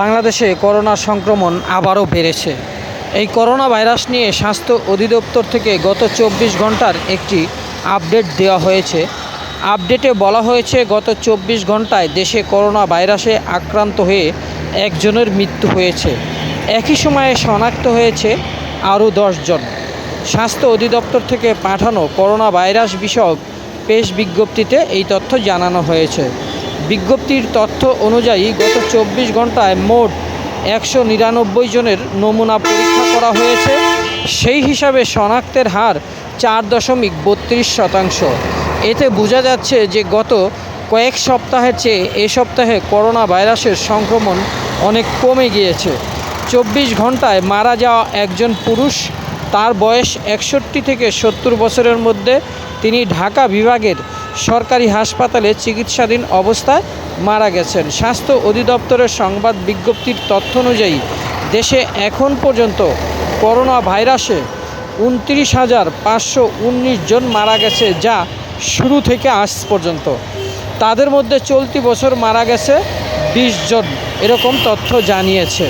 বাংলাদেশে করোনা সংক্রমণ আবারও বেড়েছে। এই করোনা ভাইরাস নিয়ে স্বাস্থ্য অধিদপ্তর থেকে গত চব্বিশ ঘণ্টার একটি আপডেট দেওয়া হয়েছে। আপডেটে বলা হয়েছে, গত চব্বিশ ঘন্টায় দেশে করোনা ভাইরাসে আক্রান্ত হয়ে একজনের মৃত্যু হয়েছে। একই সময়ে শনাক্ত হয়েছে আরও জন। স্বাস্থ্য অধিদপ্তর থেকে পাঠানো করোনা ভাইরাস বিষয়ক পেশ বিজ্ঞপ্তিতে এই তথ্য জানানো হয়েছে। বিজ্ঞপ্তির তথ্য অনুযায়ী গত চব্বিশ ঘন্টায় মোট একশো নিরানব্বই জনের নমুনা পরীক্ষা করা হয়েছে। সেই হিসাবে শনাক্তের হার চার দশমিক বত্রিশ শতাংশ। এতে বোঝা যাচ্ছে যে গত কয়েক সপ্তাহের চেয়ে এ সপ্তাহে করোনা ভাইরাসের সংক্রমণ অনেক কমে গিয়েছে। চব্বিশ ঘন্টায় মারা যাওয়া একজন পুরুষ, তার বয়স একষট্টি থেকে সত্তর বছরের মধ্যে। তিনি ঢাকা বিভাগের সরকারি হাসপাতালে চিকিৎসাধীন অবস্থায় মারা গেছেন। স্বাস্থ্য অধিদপ্তরের সংবাদ বিজ্ঞপ্তির তথ্য অনুযায়ী, দেশে এখন পর্যন্ত করোনা ভাইরাসে উনত্রিশ হাজার পাঁচশো উনিশ জন মারা গেছে যা শুরু থেকে আজ পর্যন্ত। তাদের মধ্যে চলতি বছর মারা গেছে বিশ জন, এরকম তথ্য জানিয়েছে।